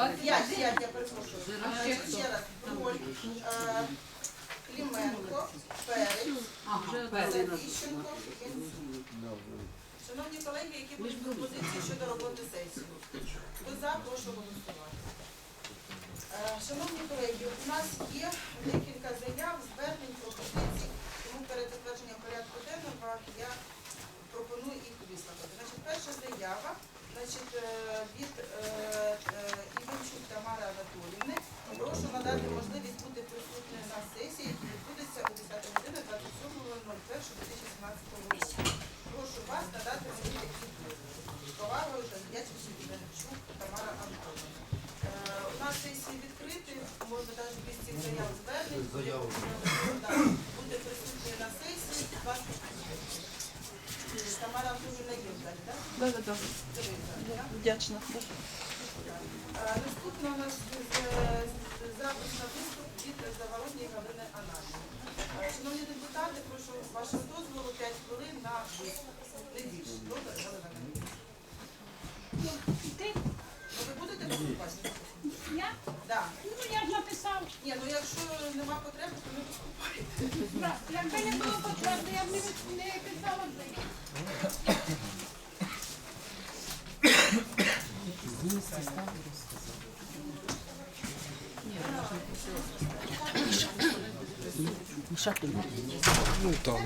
П'ять, п'ять, я перепрошую. Значить, ще раз. Броль, е, Клименко, Перець, Завіщенко, Кінцю. Шановні колеги, які будуть пропозиції щодо роботи сесії? Хто за, прошу голосувати. Е, Шановні колеги, у нас є декілька заяв, звернень, пропозицій, тому перед затвердженням порядку денного я пропоную їх вислухати. Значить, перша заява значить, е, від е, е, Іванчук Тамари Анатоліївни. Прошу надати можливість бути присутньою на сесії, які відбудеться о 10 години 27.01.2017 року. Прошу вас надати мені такі повагою та вдячністю Іванчук Тамара Анатоліївна. У нас сесії відкриті, може навіть без цих заяв звернень. Буде присутньою на сесії. Будь Тамара дуже є в так? Да-да-да. Дивіться, Вдячна. Е, Наступна у нас запис на виступ від Заволодньої Галини. Е, Шановні депутати, прошу вашого дозволу 5 хвилин на виступ. Не більше. Добре, Галина Анатоліївна? Ну, будете виступати? Я? Да. Ну я ж написав. Ні, ну якщо нема потреби, то не. Брат, Якби не було потреби, я б не, вис- не писала б. Ну там.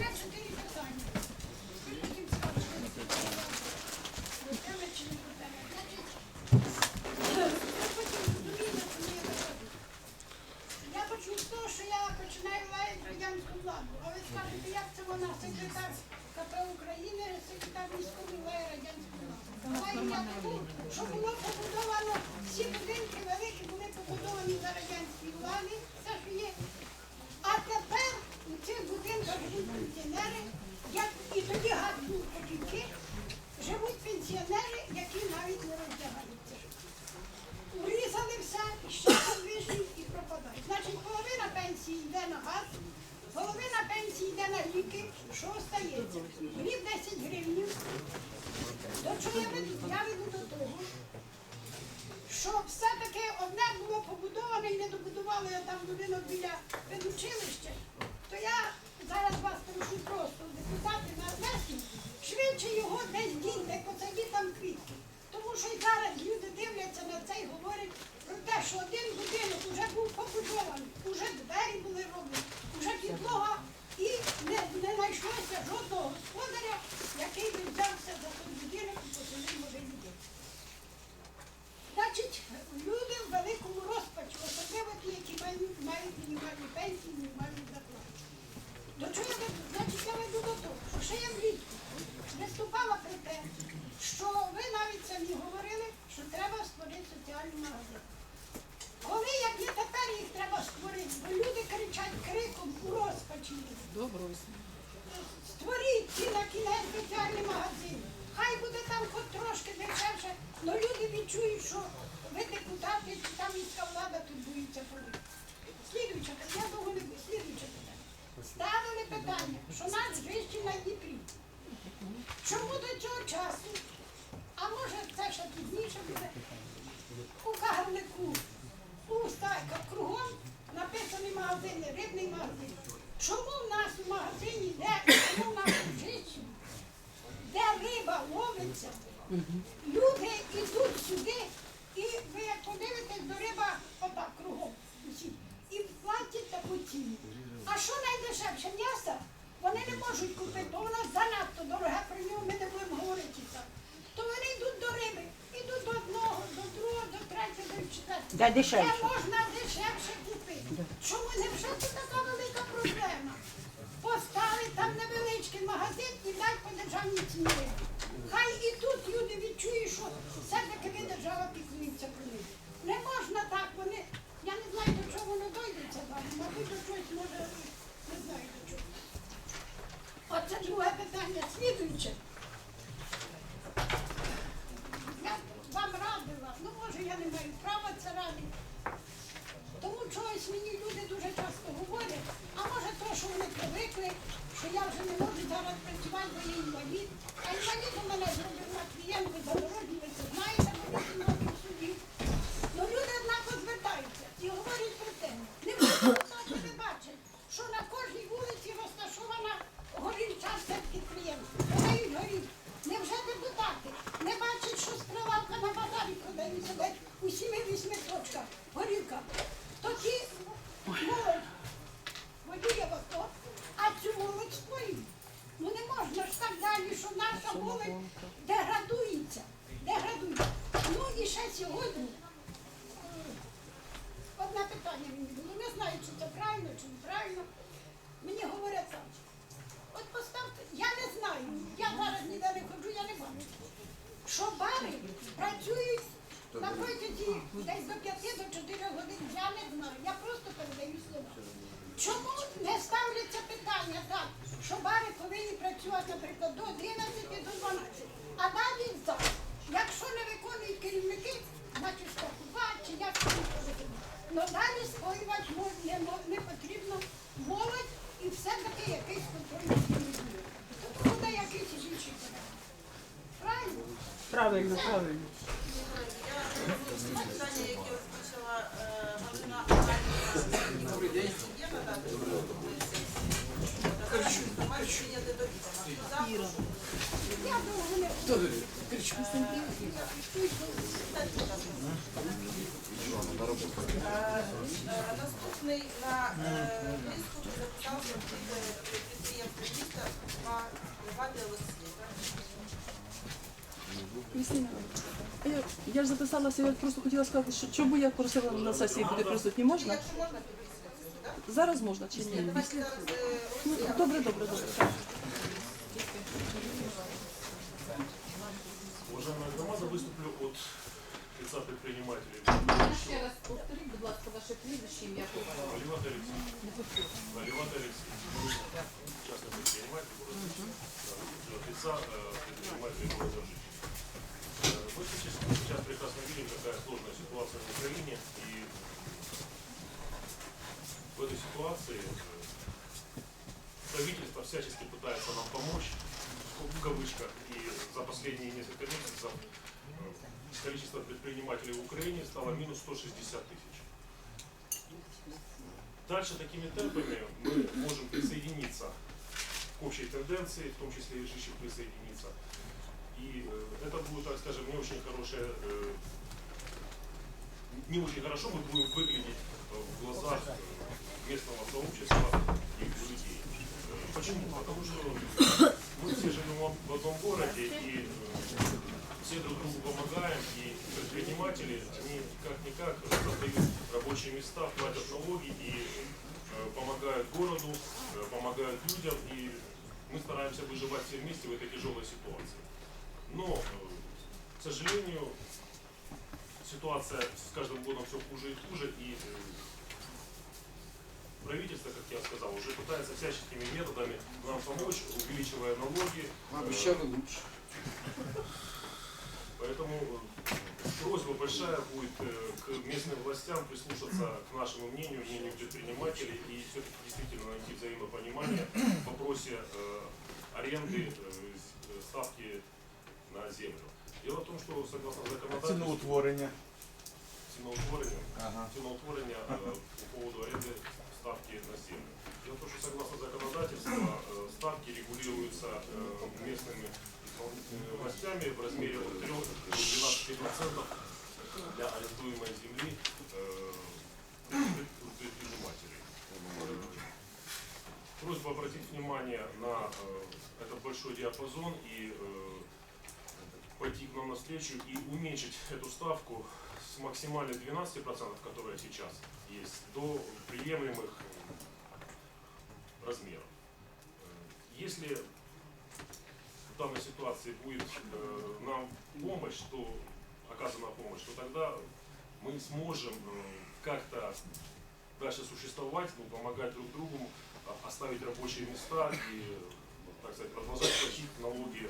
Що нас вищі на Дніпрі. Чому до цього часу, а може це ще пізніше буде, у Кагарлику, у Стайках кругом написані магазини, рибний магазин. Чому в нас у магазині, де чому в нас у де риба ловиться, люди йдуть сюди, і ви як подивитесь до риба отак кругом і платять таку ціну. А що найдешевше м'ясо? Вони не можуть купити, то воно занадто дороге, про нього ми не будемо говорити так. То вони йдуть до риби, йдуть до одного, до другого, до третього, до четвертого. Де дешевше? Де можна дешевше купити. Чому не вже це така велика проблема? Поставить там невеличкий магазин і дай по державній ціні. Хай і тут Наступний на листу записався від підприємства міста Вади Олексій. Я, я ж записалася, я просто хотіла сказати, що чому я просила на сесії бути присутні, можна? Якщо можна, підписуйтесь, так? Зараз можна чи ні? Давайте зараз е, Ну, добре, добре, добре. Валиват Алексей. Частный предприниматель города лица сейчас, прекрасно какая сложная ситуация в Украине. И в этой ситуации правительство всячески пытается нам помочь, и за последние несколько месяцев количество предпринимателей в Украине стало минус 160 тысяч. Дальше такими темпами мы можем присоединиться к общей тенденции, в том числе и Жищик присоединиться. И э, это будет, так скажем, не очень хорошее, э, не очень хорошо мы будем выглядеть э, в глазах местного сообщества и людей. Почему? Потому что мы все живем в одном городе и все друг другу помогаем, и предприниматели, они как-никак создают рабочие места, платят налоги и э, помогают городу, э, помогают людям, и мы стараемся выживать все вместе в этой тяжелой ситуации. Но, э, к сожалению, ситуация с каждым годом все хуже и хуже, и правительство, как я сказал, уже пытается всяческими методами нам помочь, увеличивая налоги. Обещали лучше. Поэтому э, просьба большая будет э, к местным властям прислушаться к нашему мнению, мнению предпринимателей и все-таки действительно найти взаимопонимание в вопросе э, аренды ставки на землю. Дело в том, что согласно законодательству Ціноутворення. ценоутворения, Ага. ценоутворения э, по поводу аренды ставки на землю. Дело в том, что согласно законодательству ставки регулируются местными властями в размере от 3 до 12% для арендуемой земли э, пред- предпринимателей. Просьба обратить внимание на э, этот большой диапазон и э, пойти к нам навстречу и уменьшить эту ставку с максимальных 12%, которая сейчас есть, до приемлемых размеров. Э, Если в данной ситуации будет э, нам помощь, то оказана помощь, то тогда мы сможем э, как-то дальше существовать, ну, помогать друг другу, а- оставить рабочие места и, так сказать, продолжать платить налоги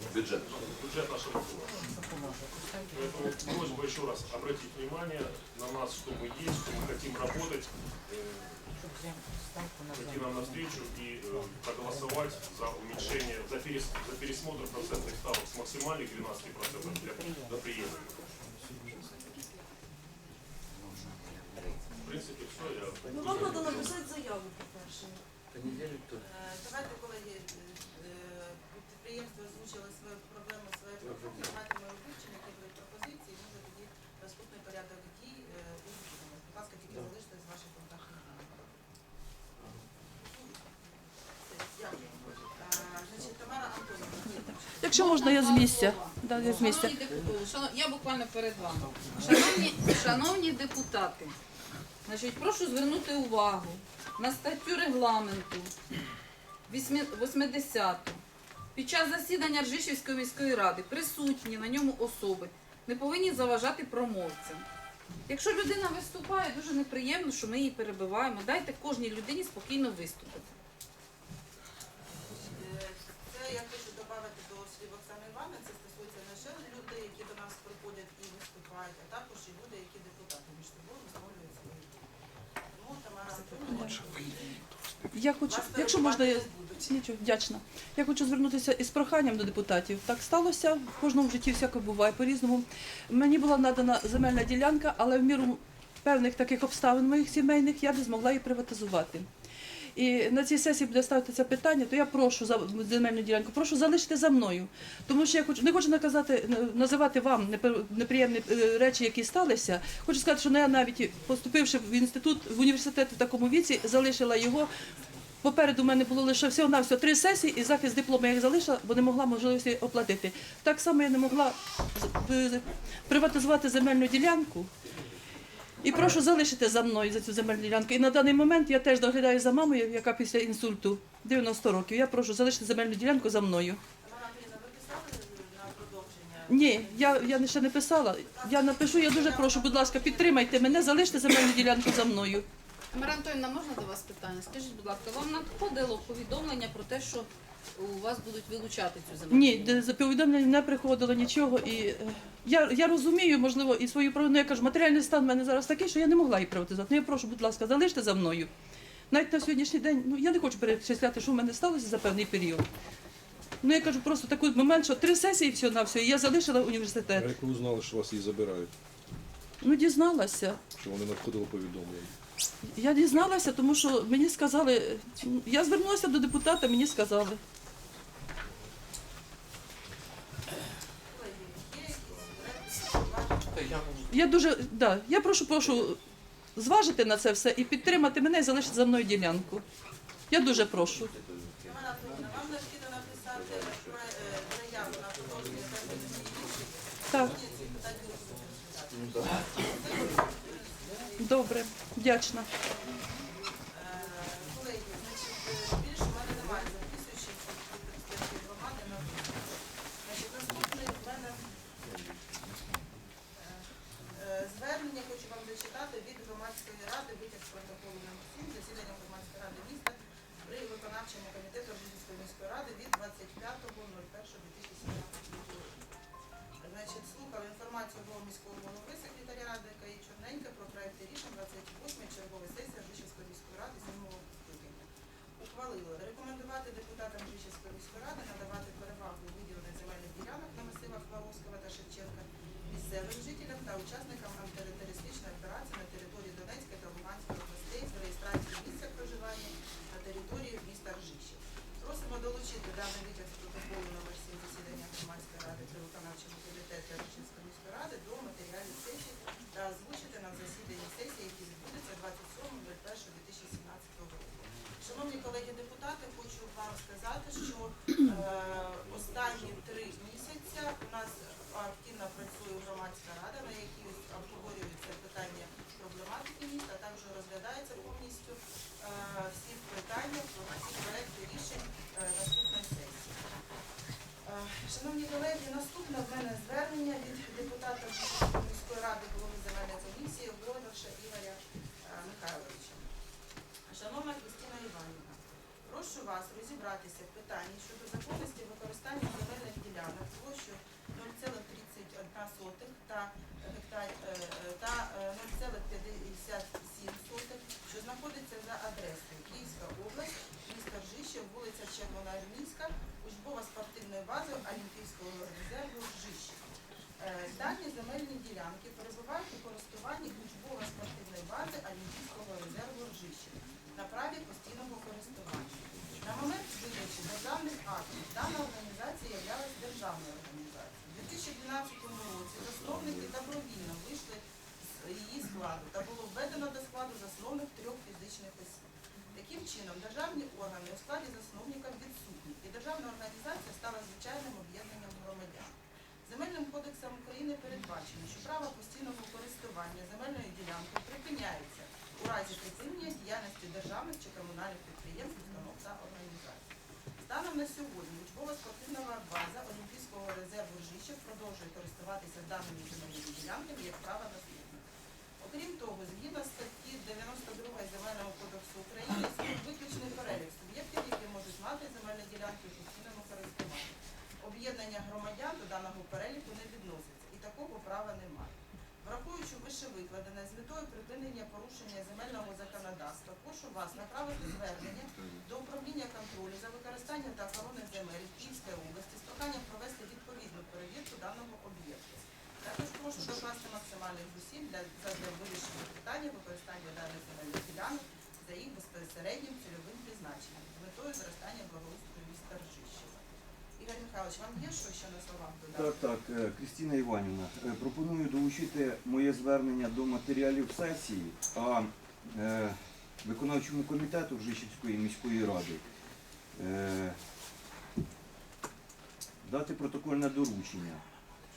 в Бюджет. бюджет нашего города. Поэтому просьба еще раз обратить внимание на нас, что мы есть, что мы хотим работать, э, пойти нам навстречу и э, проголосовать за уменьшение, за, перес- за пересмотр процентных ставок с максимальных 12% для, до приемлемых. В принципе, все. Я Ну вам треба написати заяву, по-перше. Понедельник то. Е, Давайте, колеги, е, е, підприємство озвучили свою проблему, своє Якщо можна, я з місця. Да, я з місця. Я буквально перед вами. Шановні, шановні депутати, значить, прошу звернути увагу на статтю регламенту 80. Під час засідання Ржишівської міської ради присутні на ньому особи не повинні заважати промовцям. Якщо людина виступає, дуже неприємно, що ми її перебиваємо. Дайте кожній людині спокійно виступити. Оксани Це стосується не лише людей, які до нас приходять і виступають, а також і люди, які депутати між собою висловлюють свої. Тому Тамара Я хочу, якщо можна, я нічого, вдячна. Я хочу звернутися із проханням до депутатів. Так сталося в кожному житті всяке буває по-різному. Мені була надана земельна ділянка, але в міру певних таких обставин моїх сімейних я не змогла її приватизувати. І на цій сесії буде ставити це питання, то я прошу за земельну ділянку, прошу залишити за мною. Тому що я хочу не хочу наказати називати вам неприємні е, речі, які сталися. Хочу сказати, що я навіть поступивши в інститут в університет в такому віці, залишила його. Попереду в мене було лише всього на три сесії, і захист диплому я їх залишила, бо не могла можливості оплатити. Так само я не могла приватизувати земельну ділянку. І прошу залишити за мною за цю земельну ділянку. І на даний момент я теж доглядаю за мамою, яка після інсульту 90 років. Я прошу залишити земельну ділянку за мною. Ні, я, я ще не писала. Я напишу, я дуже прошу, будь ласка, підтримайте мене, залиште земельну ділянку за мною. Тамара Антонівна, можна до вас питання? Скажіть, будь ласка, вам надходило повідомлення про те, що у вас будуть вилучати цю землю? Ні, де- за повідомлення не приходило нічого. І е, я, я розумію, можливо, і свою провину. Я кажу, матеріальний стан в мене зараз такий, що я не могла її приватизувати. Ну я прошу, будь ласка, залиште за мною. Навіть на сьогоднішній день, ну я не хочу перечисляти, що в мене сталося за певний період. Ну я кажу просто такий момент, що три сесії всього на все, і я залишила університет. А як ви узнали, що вас її забирають? Ну дізналася. Що вони надходили повідомлення? Я дізналася, тому що мені сказали, я звернулася до депутата, мені сказали. Колеги, є якісь репліки, зауваження? Я дуже да, я прошу, прошу зважити на це все і підтримати мене і залишити за мною ділянку. Я дуже прошу. Так, добре, вдячна. Е, Колеги, значить, е, більше в мене немає записуючих представників громади на Значить, наступний в мене е, е, звернення, хочу вам зачитати від громадської ради, витяг з протоколу номер 7, засідання громадської ради міста при виконавчому комітету Рождественської міської ради від 25.01.2017 року. Значить, слухав інформацію голови міського голови секретаря ради КАІ Чорненька про проекти рішень 28 чергової сесії Ржищівської міської ради 7 скликання. Ухвалили рекомендувати депутатам Ржищівської міської ради надавати перевагу виділених земельних ділянок на масивах Плавовського та Шевченка місцевим жителям та учасникам антитерористичної операції на території Донецької та Луганської областей з реєстрації місця проживання на території міста Ржищів. Просимо долучити даний витяг з протоколу номер 7 засідання громадської ради при виконавчому комітеті Ржищівської міської ради до матеріалів сесії та озвучити на засіданні сесії, які відбудуться 27.01.2017 року. Шановні колеги депутати, хочу вам сказати, що е, останні три місяці у нас активно працює громадська рада, на якій обговорюються питання проблематики міста, а також розглядається повністю е, всі питання, всі проекти рішень е, наступної сесії. Е, Шановні колеги, наступне в мене звернення від депутата міської ради голови земельної комісії Гордоша Ігоря е, Михайловича. Шановна Кристина Іванівна, прошу вас розібратися в питанні щодо законності використання земельних ділянок площею 0,31 та е, е, та е, 0,57 що знаходиться за адресою Київська область, місто Ржище, вулиця учбова спортивною базою Олімпійського резерву Жищі. Е, дані земельні ділянки перебувають у користуванні учбово спортивної бази Олімпійського резерву Ржищі на праві постійного користування. На момент видачі даних актів дана організація являлась державною організацією. У 2012 році засновники добровільно вийшли з її складу. Органи у складі засновника відсутні, і державна організація стала звичайним об'єднанням громадян. Земельним кодексом України передбачено, що право постійного користування земельною ділянкою припиняється у разі припинення діяльності державних чи комунальних підприємств, установ та організацій. Станом на сьогодні учбова спортивна база Олімпійського резерву Ржищів продовжує користуватися даними земельними ділянками як право наслідника. Окрім того, згідно статті 92 Земельного кодексу України, виключний перелік суб'єктів, які можуть мати земельні ділянки у постійному користуванні. Об'єднання громадян до даного переліку не відноситься і такого права немає. Враховуючи вище викладене з метою припинення порушення земельного законодавства, прошу вас направити звернення до управління контролю за використання та охорони земель Київської області з проханням провести відповідну перевірку даного об'єкту. Також прошу докласти максимальних зусиль для, для вирішення питання використання даних земельних ділянок за їх безпосереднім цільовим призначенням з метою зростання благоустрою міста Ржищева. Ігор Михайлович, вам є що ще на словах додати? Так, так, е, Крістіна Іванівна, е, пропоную долучити моє звернення до матеріалів сесії, а е, виконавчому комітету Ржищівської міської ради е, дати протокольне доручення,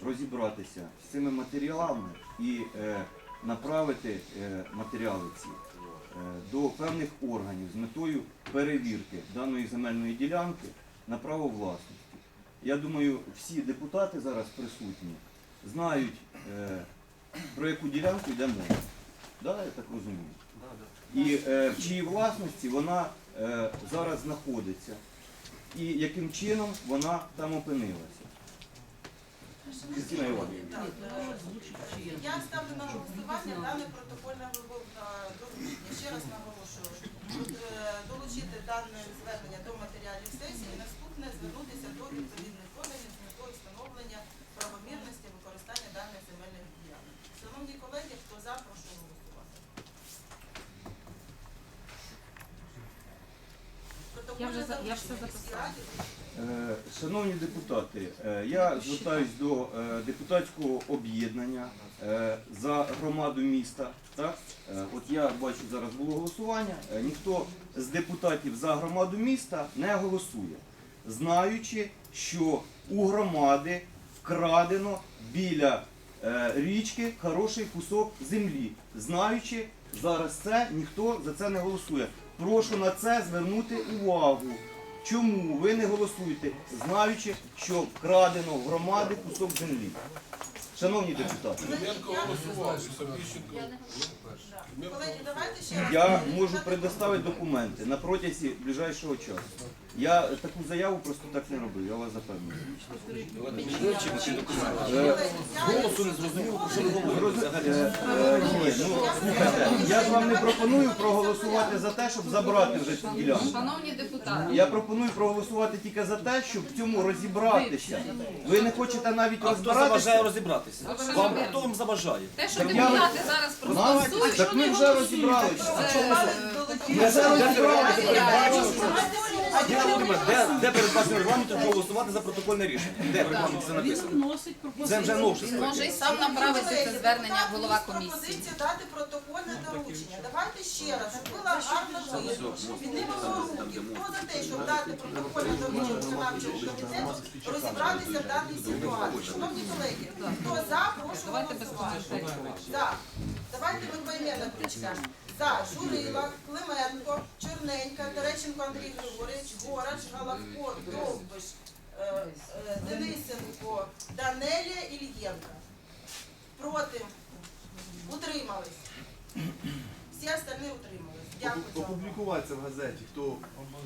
розібратися з цими матеріалами і е, направити е, матеріали ці е, до певних органів з метою перевірки даної земельної ділянки на право власності. Я думаю, всі депутати зараз присутні знають, е, про яку ділянку йде мова. Да, я так розумію. І е, в чиїй власності вона е, зараз знаходиться. І яким чином вона там опинилася. Кристина Іванівна. Е, Я ставлю на голосування дане протокольне доручення. Ще раз наголошую, е, долучити дане звернення до матеріалів сесії. Наступне звернутися до відповідних органів з метою встановлення правомірності використання даних земельних ділянок. Шановні колеги, хто за, прошу голосувати. Я вже я все Протокольне доручення міській записала. раді Шановні депутати, е, я звертаюсь до е, депутатського об'єднання е, за громаду міста. Так? Е, От я бачу, зараз було голосування. Е, Ніхто з депутатів за громаду міста не голосує, знаючи, що у громади вкрадено біля е, річки хороший кусок землі. Знаючи, зараз це ніхто за це не голосує. Прошу на це звернути увагу. Чому ви не голосуєте, знаючи, що вкрадено в громади кусок землі? Шановні депутати, я можу предоставити документи на протязі ближайшого часу. Я таку заяву просто так не робив, я вас запевнюю. Голосу не зрозуміло, що ви Е, е, ну, слухайте, я ж вам не пропоную проголосувати за те, щоб забрати вже цю ділянку. Шановні депутати, Я пропоную проголосувати тільки за те, щоб в цьому розібратися. Ви не хочете навіть А хто заважає розбиратися? розібратися? Вам хто вам заважає? те, що Я- депутати зараз проголосують, Так ми вже розібралися. Ми вже розібралися. Діна Володимирівна, де, де передбачено регламентом проголосувати за протокольне рішення? Де в регламенті це написано? Це вже він новшество. може і сам направити це звернення голова комісії. Пропозиція дати протокольне доручення. Давайте ще раз, щоб була гарна видно. Піднімемо руки. Хто за те, щоб дати протокольне доручення виконавчому комітету, розібратися в даній ситуації. Шановні колеги, хто за, прошу Давайте голосувати. За. Давайте ми поіменно прочитаємо. За. Журила, Клименко, Черненька, Терещенко Андрій Григорович, Горач, Галавко, Довбиш, е, е, Денисенко, Данелія Ільєнка. Проти. Утримались. Всі остальні утримались. Дякую. Опублікуватися в газеті, хто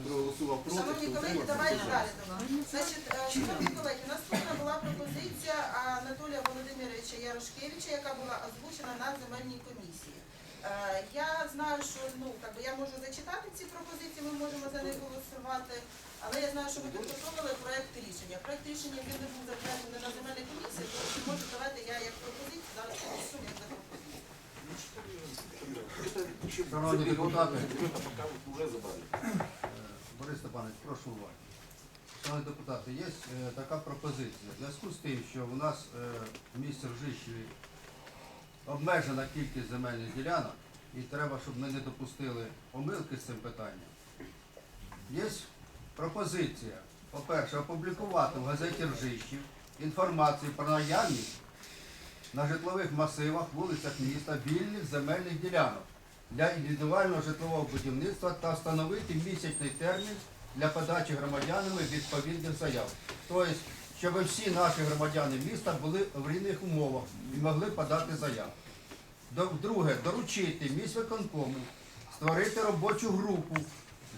проголосував проти, Шановні хто колеги, утримався. давайте далі. Значить, е, шановні колеги, наступна була пропозиція Анатолія Володимировича Ярошкевича, яка була озвучена на земельній комісії. Е, Я знаю, що ну как би я можу зачитати ці пропозиції, ми можемо за них голосувати. Але я знаю, що ви підготовили проект рішення. Проект рішення він не був затверджений на земельній комісії, тому може давайте я як пропозицію зараз голосую як за пропозицію. Шановні депутати, забрали. Борис Степанович, прошу уваги. Шановні депутати, є е, така пропозиція. В зв'язку з тим, що у нас е, в місті Ржищеві обмежена кількість земельних ділянок, і треба, щоб ми не допустили помилки з цим питанням. є пропозиція, по-перше, опублікувати в газеті Ржищів інформацію про наявність на житлових масивах, вулицях міста вільних земельних ділянок для індивідуального житлового будівництва та встановити місячний термін для подачі громадянами відповідних заяв. Тобто, щоб всі наші громадяни міста були в рівних умовах і могли подати заяву. Друге, доручити міськвиконкому створити робочу групу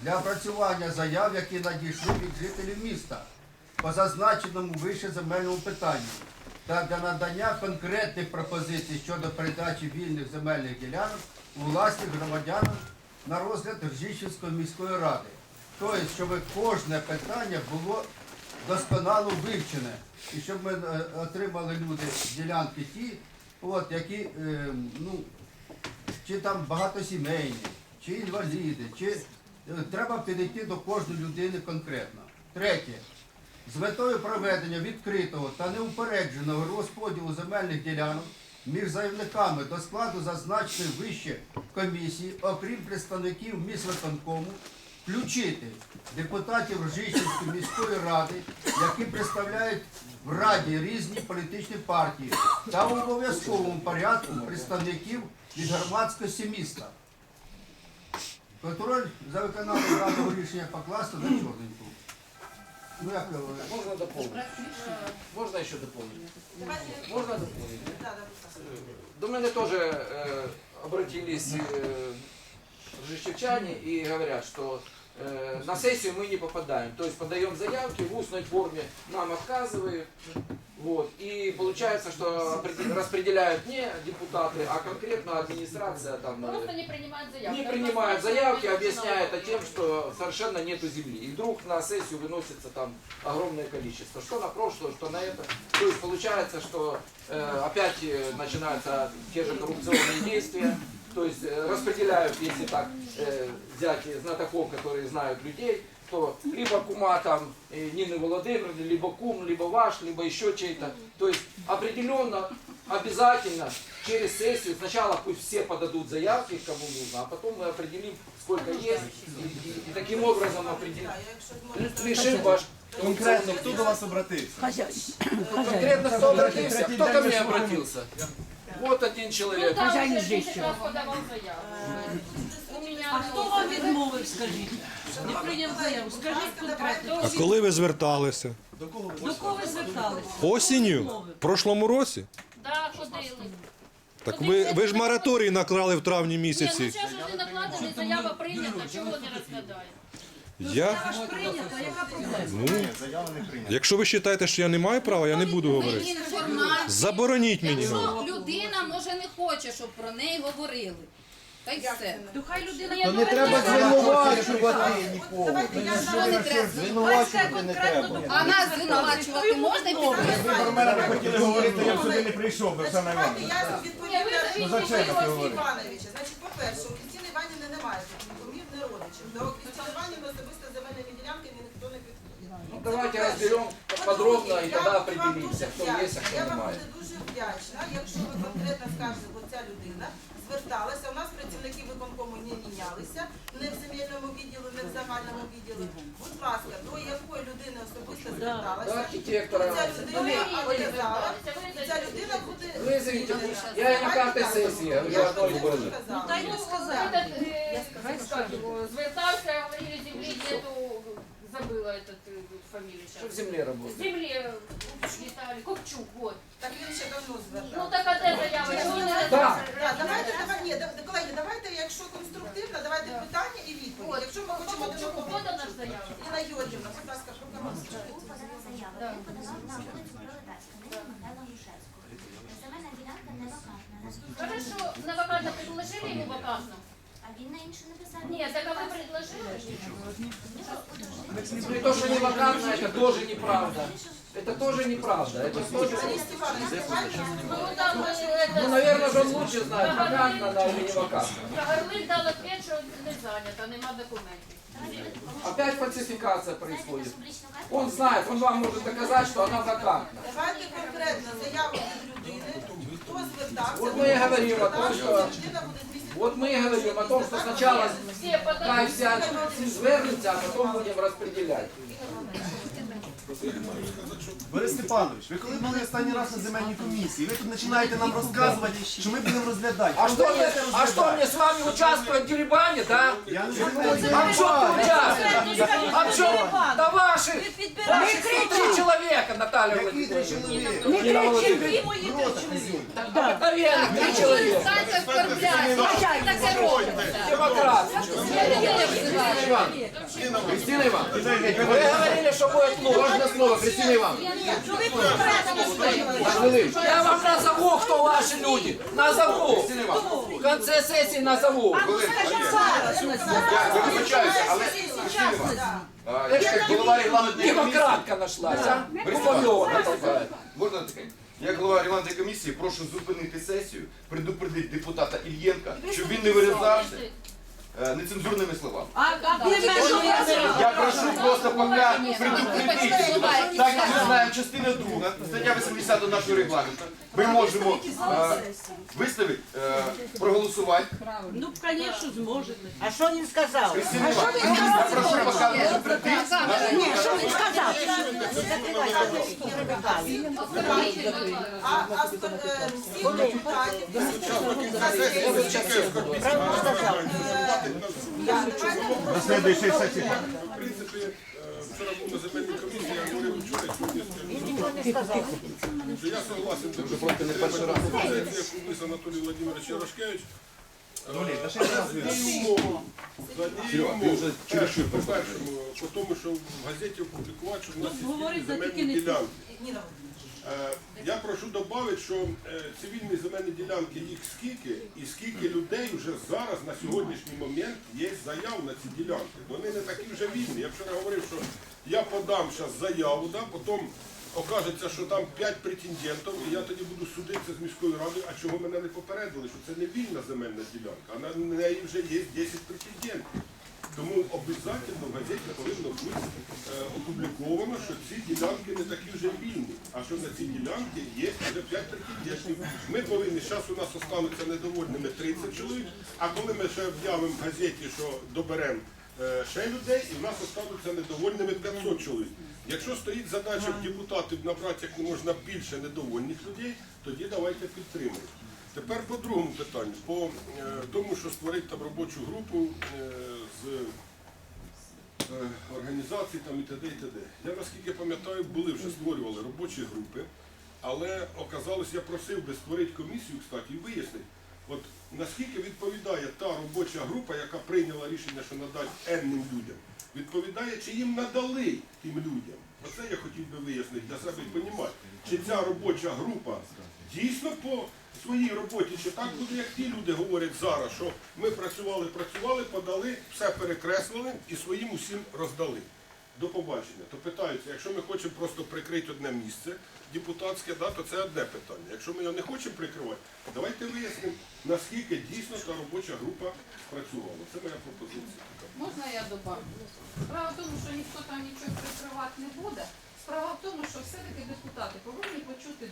для опрацювання заяв, які надійшли від жителів міста по зазначеному вище земельному питанню та для надання конкретних пропозицій щодо передачі вільних земельних ділянок у власність громадянам на розгляд Ржищівської міської ради. Тобто, щоб кожне питання було досконало вивчене, і щоб ми е, отримали люди ділянки ті, от, які е, ну, чи там багатосімейні, чи інваліди, чи е, треба підійти до кожної людини конкретно. Третє. З метою проведення відкритого та неупередженого розподілу земельних ділянок між заявниками до складу зазначеної вище комісії, окрім представників міськвиконкому, включити депутатів Ржищівської міської ради, які представляють в раді різні політичні партії, та в обов'язковому порядку представників від громадськості міста. Контроль за виконанням даного рішення покласти на чорненьку. Ну як? Давайте, Можно дополнить? да, да, будь ласка. До мене теж э, обратились э, ржищевчане и говорят, что э, на сессию мы не попадаем. То есть подаем заявки в устной форме, нам отказывают. Вот. И получается, что распределяют не депутаты, а конкретно администрация там э, Просто не принимают заявки. не принимают заявки, объясняя это тем, что совершенно нету земли. И вдруг на сессию выносится там огромное количество. Что на прошлое, что на это. То есть получается, что э, опять э, начинаются те же коррупционные действия. То есть э, распределяют, если так э, взять знатоков, которые знают людей, то либо кума там э, Нины Владимировны, либо кум, либо ваш, либо еще чей-то. То есть определенно, обязательно через сессию сначала пусть все подадут заявки, кому нужно, а потом мы определим, сколько есть, и, и- и таким образом определим. Решим ваш Конкретно, хто до вас обратився? конкретно кто обратился, кто ко мне обратился. Вот один человек. Ну, там уже 10 раз подавал заявку. У меня А хто вам відмовив, скажіть? Не прийняв заяву. Скажіть конкретно. А коли ви зверталися? До кого ви До кого ви зверталися? Осінню? В прошлому році? Да, ходили. Так ви, ви ж мораторій наклали в травні Ні, місяці. ну зараз вже накладений, заява прийнята, чого не розглядають? Я? Ж прийнята, яка проблема? Ну, Заява не прийнята. якщо ви вважаєте, що я не маю права, я не буду говорити. Інформація. Забороніть мені. Якщо людина може не хоче, щоб про неї говорили. Та й все. Хай людина ну, не треба звинувачувати нікого. Я не треба? Звинувачувати не треба. А нас звинувачувати можна і підтримувати? Про мене не хотіли говорити, я б сюди не прийшов, Оксана Івановна. я Ну, говорити? Івановича. Значить, по-перше, у кумів. До Іванівни особисто земельними ділянками ніхто не підходить. Ну, давайте разберем подробно і тоді Я вам определимся, дуже кто вдячна. есть, а Я вам буду дуже вдячна, якщо ви конкретно скажете, бо ця людина зверталася. У нас працівники виконкому не мінялися, не в земельному відділі, не в загальному відділі. Будь ласка, до якої людини особисто До зверталася? архитектора. Ця людина отказала, і ця людина буде... Вызовите, я и на каждой сессии говорю Я ж одно и про то це же. сказала. дайте Ну, сказати. да. Этот, э, как его, звертался, говорили, земли нету, забыла этот э, фамилию Что сейчас. в земле работает? Земли э, Виталий Ковчук, вот. Так він ще давно Ну звертався. так подана заява. Да. Він подавав на вулицю Пролетарська, на Михайла Грушевського. Земельна ділянка не вакантна. Наскільки Хорошо, на вакантно предложили ему вакантно? А він на іншу написав. Нет, так а вы предложили? Ну и то, что не вакантно, это тоже неправда. Это тоже неправда. Это тоже... Борис Степанович, давайте. Ну там э, Ну, это... наверное, же он лучше знает, вакантно она или не вакантно. Гарлик дав ответ, що не зайнята, нема документів. Опять фальсификация происходит. Он знает, он вам может доказать, что она вакантна. Давайте конкретно заяву від людини, хто звертався. Вот мы и говорим о том, буде Вот мы и говорим о том, что сначала Все хай вся звернется, а потом будем распределять. Борис Степанович, ви коли були останній раз на земельній комісії, ви тут починаєте нам розказувати, що ми будемо розглядати. А что мне, а что мне с вами участвовать в деребане, да? Я не А что ты участвуешь? А что? Да ваши, ваши три человека, Наталья Владимировна. Нина Владимировна. Обыкновенных три человека. Станьте оскорблять. Таке робите. Демократ. Кристина Ивановна. Кристина Ивановна. Вы говорили, что будет лучше. Можно слово, Кристина Ивановна. Хвилинку. Я вам назову, кто ваши люди. Назову. В конце сессии назову. Я вибачаюся, але а, як голова регламентної комісії, Демократка нашлась, а? Гуманёва можна таке? Як голова регламентної комісії прошу зупинити сесію, предупредити депутата Ільєнка, щоб він не виражався е, нецензурними словами. Я прошу просто поки предупредити. Так як ми знаємо, частина друга, стаття 80 нашого регламенту, ми можемо е, виставити, е, проголосувати. Ну, звісно, зможете. А що він сказав? Кристина Іванівна, я прошу поки предупредити. Ні, що він сказав? А, а е, всіх депутатів, Правильно сказав. На слідуючій сесії. В принципі, е, вчора був на земельній комісії, я говорив вчора, сьогодні скажу. Я согласен, що вніс Анатолій Володимирович Ярошкевич. По-першому, тому, що в газеті опублікувати, що в нас є земельні ділянки. Е, Я прошу додати, що е, цивільні земельні ділянки їх скільки, і скільки людей вже зараз на сьогоднішній момент є заяв на ці ділянки. Вони не такі вже вільні. Я вчора говорив, що я подам зараз заяву, да, потім окажеться, що там 5 претендентів, і я тоді буду судитися з міською радою, а чого мене не попередили, що це не вільна земельна ділянка, а на неї вже є 10 претендентів. Тому обов'язково в газеті повинно бути е, опубліковано, що ці ділянки не такі вже вільні, а що на ці ділянки є вже 5 претендентів. Ми повинні, зараз у нас остануться недовольними 30 чоловік, а коли ми ще об'явимо в газеті, що доберемо е, ще людей, і в нас остануться недовольними 500 чоловік. Якщо стоїть задача в депутатів набрати як можна більше недовольних людей, тоді давайте підтримуємо. Тепер по другому питанню, по е, тому, що створити там робочу групу е, організацій там і т.д. і т.д. Я наскільки пам'ятаю, були вже створювали робочі групи, але оказалось, я просив би створити комісію, кстати, і вияснити, от наскільки відповідає та робоча група, яка прийняла рішення, що надати енним людям, відповідає, чи їм надали тим людям. Оце я хотів би вияснити для себе і розуміти, чи ця робоча група дійсно по своїй роботі, чи так буде, як ті люди говорять зараз, що ми працювали, працювали, подали, все перекреслили і своїм усім роздали. До побачення. То питаються, якщо ми хочемо просто прикрити одне місце депутатське, да, то це одне питання. Якщо ми його не хочемо прикривати, давайте вияснимо, наскільки дійсно та робоча група працювала. Це моя пропозиція. Можна я добавлю? Справа в тому, що ніхто там нічого прикривати не буде. Справа в тому, що все-таки депутати повинні почути